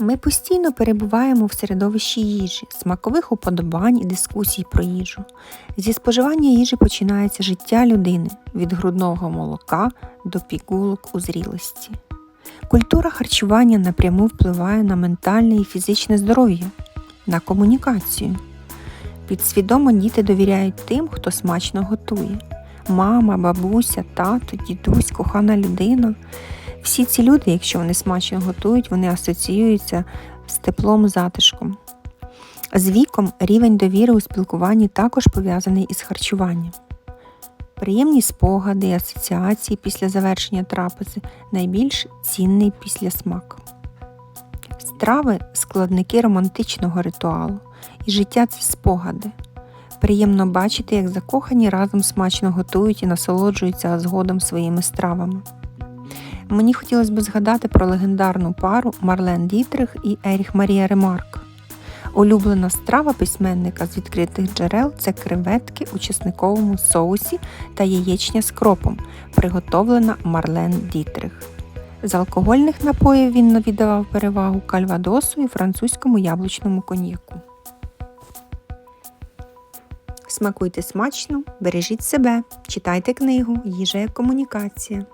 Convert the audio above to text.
Ми постійно перебуваємо в середовищі їжі, смакових уподобань і дискусій про їжу. Зі споживання їжі починається життя людини від грудного молока до пігулок у зрілості. Культура харчування напряму впливає на ментальне і фізичне здоров'я, на комунікацію. Підсвідомо діти довіряють тим, хто смачно готує. Мама, бабуся, тато, дідусь, кохана людина. Всі ці люди, якщо вони смачно готують, вони асоціюються з теплом затишком. З віком рівень довіри у спілкуванні також пов'язаний із харчуванням. Приємні спогади і асоціації після завершення трапези найбільш цінний післясмак. Страви складники романтичного ритуалу, і життя це спогади. Приємно бачити, як закохані разом смачно готують і насолоджуються згодом своїми стравами. Мені хотілося б згадати про легендарну пару Марлен Дітрих і Еріх Марія Ремарк. Улюблена страва письменника з відкритих джерел це креветки у чесниковому соусі та яєчня з кропом, приготовлена Марлен Дітрих. З алкогольних напоїв він віддавав перевагу кальвадосу і французькому яблучному коньяку. Смакуйте смачно, бережіть себе, читайте книгу Їжа як комунікація.